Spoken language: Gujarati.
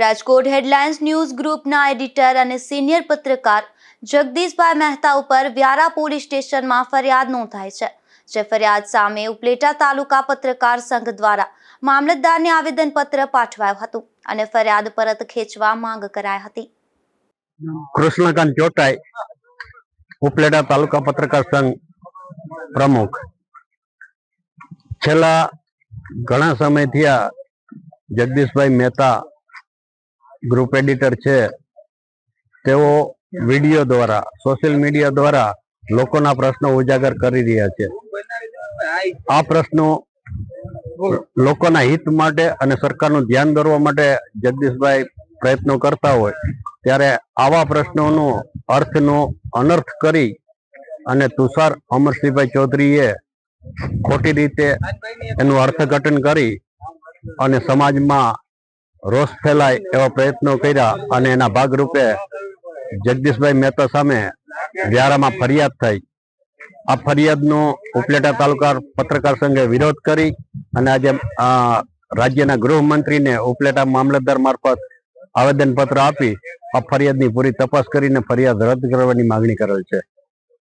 રાજકોટ હેડલાઇન્સ ન્યૂઝ ગ્રુપના એડિટર અને સિનિયર પત્રકાર જગદીશભાઈ મહેતા ઉપર વ્યારા પોલીસ સ્ટેશનમાં ફરિયાદ નોંધાઈ છે, જે ફરિયાદ સામે ઉપલેટા તાલુકા પત્રકાર સંઘ દ્વારા મામલતદારને આવેદનપત્ર પાઠવાયું હતું અને ફરિયાદ પરત ખેંચવા માંગ કરાઈ હતી. કૃષ્ણકાંત ચોટાઈ ઉપલેટા તાલુકા પત્રકાર સંઘ પ્રમુખ. છેલ્લા ઘણા સમયથી આ જગદીશભાઈ મહેતા ગ્રુપ એડિટર છે. તેઓ વીડિયો દ્વારા સોશિયલ મીડિયા દ્વારા લોકોના પ્રશ્નો ઉજાગર કરી રહ્યા છે. આ પ્રશ્નો લોકોના હિત માટે અને સરકારનું ધ્યાન દોરવા માટે જગદીશભાઈ પ્રયત્નો કરતા હોય ત્યારે આવા પ્રશ્નોનો અર્થનો અનર્થ કરી અને તુષાર અમરસિંહભાઈ ચૌધરીએ ખોટી રીતે એનું અર્થઘટન કરી અને સમાજમાં રોષ ફેલાય એવા પ્રયત્નો કર્યા અને એના ભાગરૂપે જગદીશભાઈ મહેતા સામે વ્યારામાં ફરિયાદ થઈ. આ ફરિયાદનો ઉપલેટા તાલુકા પત્રકાર સંઘે વિરોધ કરી અને આજે રાજ્યના ગૃહમંત્રીને ઉપલેટા મામલતદાર મારફત આવેદનપત્ર આપી આ ફરિયાદની પૂરી તપાસ કરીને ફરિયાદ રદ કરવાની માગણી કરેલ છે.